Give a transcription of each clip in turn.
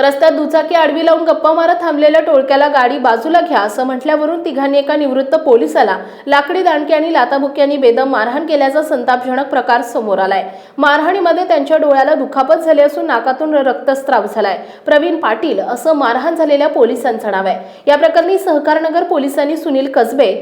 रस्त्यात दुचाकी आडवी लावून गप्पा मारत थांबलेल्या टोळक्याला गाडी बाजूला घ्या असं म्हटल्यावरून तिघांनी एका निवृत्त पोलिसाला लाकडी दांडके आणि लाताबुक्यांनी बेदम मारहाण केल्याचा संतापजनक प्रकार समोर आलाय. मारहाणीमध्ये त्यांच्या डोळ्याला दुखापत झाली असून नाकातून रक्तस्त्राव झालाय. प्रवीण पाटील असं मारहाण झालेल्या पोलिसांचं नाव आहे. या प्रकरणी सहकारनगर पोलिसांनी सुनील कसबे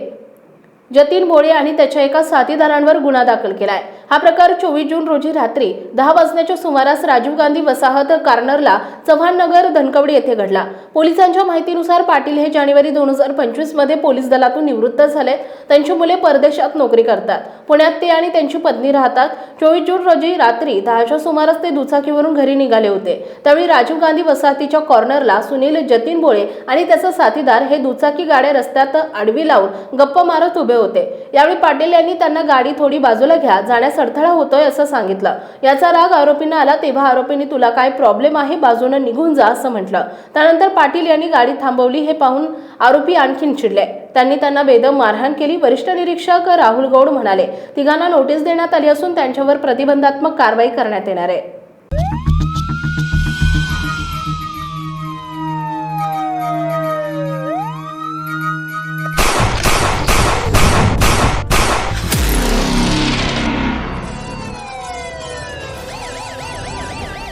जतीन भोळे आणि त्याच्या एका साथीदारांवर गुन्हा दाखल केलाय. हा प्रकार चोवीस जून रोजी रात्री दहा वाजण्याच्या सुमारास राजीव गांधी वसाहत कार्नरला चव्हाण नगर धनकवडी येथे घडला. पोलिसांच्या माहितीनुसार पाटील हे जानेवारी दोन हजार पंचवीसमध्ये पोलीस दलातून निवृत्त झाले. त्यांची मुले परदेशात नोकरी करतात. पुण्यात ते आणि त्यांची पत्नी राहतात. चोवीस जून रोजी रात्री दहाच्या सुमारास ते दुचाकीवरून घरी निघाले होते. त्यावेळी राजीव गांधी वसाहतीच्या कॉर्नरला सुनील जतीन भोळे आणि त्याचा साथीदार हे दुचाकी गाड्या रस्त्यात आडवी लावून गप्पा मारत उभे होते. यावेळी पाटील यांनी त्यांना गाडी थोडी बाजूला घ्या जाण्यास अडथळा होतोय असं सांगितलं. याचा राग आरोपींना आला तेव्हा आरोपींनी तुला काय प्रॉब्लेम आहे? बाजूनं निघून जा असं म्हटलं. त्यानंतर पाटील यांनी गाडी थांबवली हे पाहून आरोपी आणखीन चिडले. त्यांनी त्यांना बेदम मारहाण केली. वरिष्ठ निरीक्षक राहुल गौड म्हणाले तिघांना नोटीस देण्यात आली असून त्यांच्यावर प्रतिबंधात्मक कारवाई करण्यात येणार आहे.